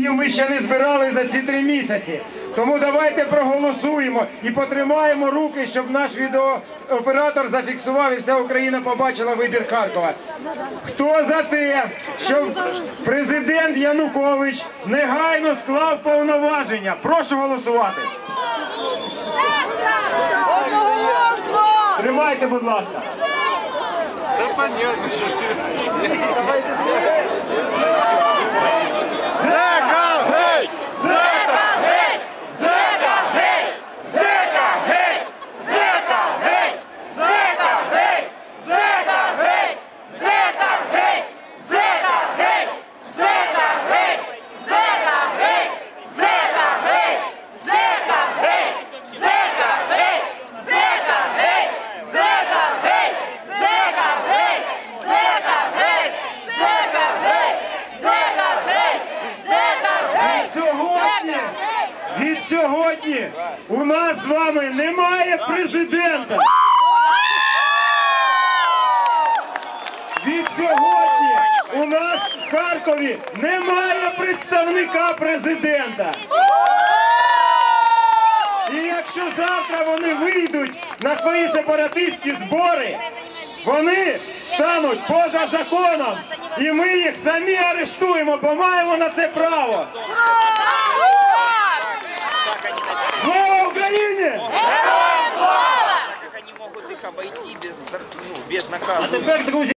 гривнів ми ще не збирали за ці три місяці. Тому давайте проголосуємо і потримаємо руки, щоб наш відеооператор зафіксував і вся Україна побачила вибір Харкова. Хто за те, щоб президент Янукович негайно склав повноваження? Прошу голосувати. Тримайте, будь ласка. Да понятно, что сьогодні у нас з вами немає президента. Від сьогодні у нас в Харкові немає представника президента. І якщо завтра вони вийдуть на свої сепаратистські збори, вони стануть поза законом, і ми їх самі арештуємо, бо маємо на це право. Обойти без, ну, без наказа? Тепер, друзі.